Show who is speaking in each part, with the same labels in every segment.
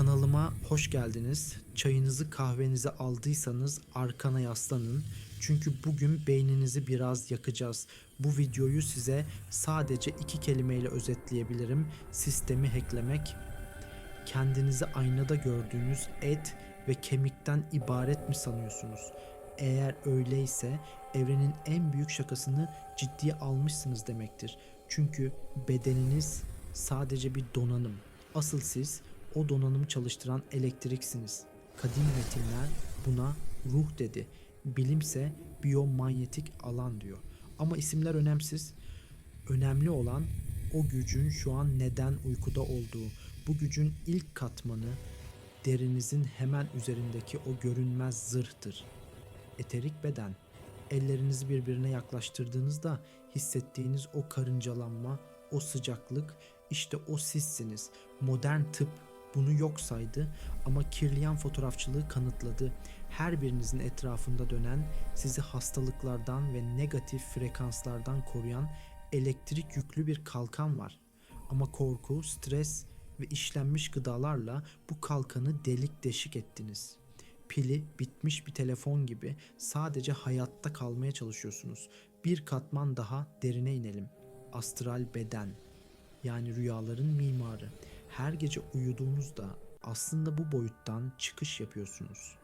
Speaker 1: Kanalıma hoş geldiniz. Çayınızı kahvenizi aldıysanız arkana yaslanın. Çünkü bugün beyninizi biraz yakacağız. Bu videoyu size sadece iki kelimeyle özetleyebilirim. Sistemi hacklemek. Kendinizi aynada gördüğünüz et ve kemikten ibaret mi sanıyorsunuz? Eğer öyleyse evrenin en büyük şakasını ciddiye almışsınız demektir. Çünkü bedeniniz sadece bir donanım. Asıl siz o donanımı çalıştıran elektriksiniz. Kadim metinler buna ruh dedi. Bilimse biyomanyetik alan diyor. Ama isimler önemsiz. Önemli olan o gücün şu an neden uykuda olduğu. Bu gücün ilk katmanı derinizin hemen üzerindeki o görünmez zırhtır. Eterik beden. Ellerinizi birbirine yaklaştırdığınızda hissettiğiniz o karıncalanma, o sıcaklık işte o sizsiniz. Modern tıp bunu yok saydı ama kirliyen fotoğrafçılığı kanıtladı. Her birinizin etrafında dönen, sizi hastalıklardan ve negatif frekanslardan koruyan elektrik yüklü bir kalkan var. Ama korku, stres ve işlenmiş gıdalarla bu kalkanı delik deşik ettiniz. Pili bitmiş bir telefon gibi sadece hayatta kalmaya çalışıyorsunuz. Bir katman daha derine inelim. Astral beden yani rüyaların mimarı. Her gece uyuduğunuzda aslında bu boyuttan çıkış yapıyorsunuz.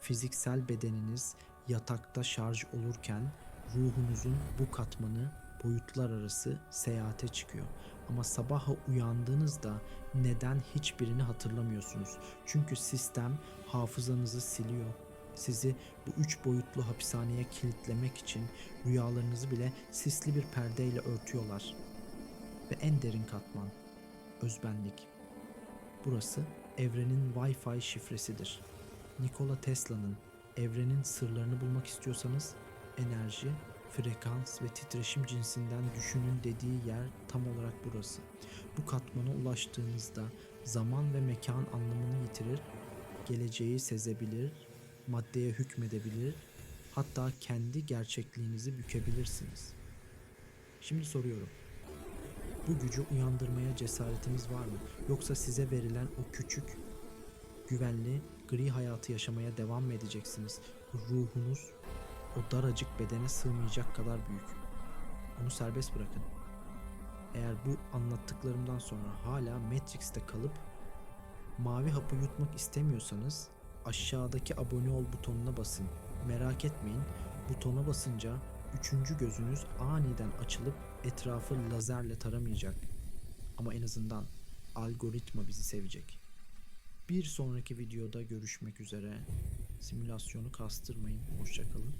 Speaker 1: Fiziksel bedeniniz yatakta şarj olurken ruhunuzun bu katmanı boyutlar arası seyahate çıkıyor. Ama sabaha uyandığınızda neden hiçbirini hatırlamıyorsunuz? Çünkü sistem hafızanızı siliyor. Sizi bu üç boyutlu hapishaneye kilitlemek için rüyalarınızı bile sisli bir perdeyle örtüyorlar. Ve en derin katman özbenlik. Burası evrenin Wi-Fi şifresidir. Nikola Tesla'nın evrenin sırlarını bulmak istiyorsanız enerji, frekans ve titreşim cinsinden düşünün dediği yer tam olarak burası. Bu katmana ulaştığınızda zaman ve mekan anlamını yitirir, geleceği sezebilir, maddeye hükmedebilir, hatta kendi gerçekliğinizi bükebilirsiniz. Şimdi soruyorum. Bu gücü uyandırmaya cesaretiniz var mı? Yoksa size verilen o küçük, güvenli, gri hayatı yaşamaya devam mı edeceksiniz? Ruhunuz o daracık bedene sığmayacak kadar büyük. Onu serbest bırakın. Eğer bu anlattıklarımdan sonra hala Matrix'te kalıp mavi hapı yutmak istemiyorsanız aşağıdaki abone ol butonuna basın. Merak etmeyin, butona basınca üçüncü gözünüz aniden açılıp etrafı lazerle taramayacak. Ama en azından algoritma bizi sevecek. Bir sonraki videoda görüşmek üzere. Simülasyonu kastırmayın. Hoşçakalın.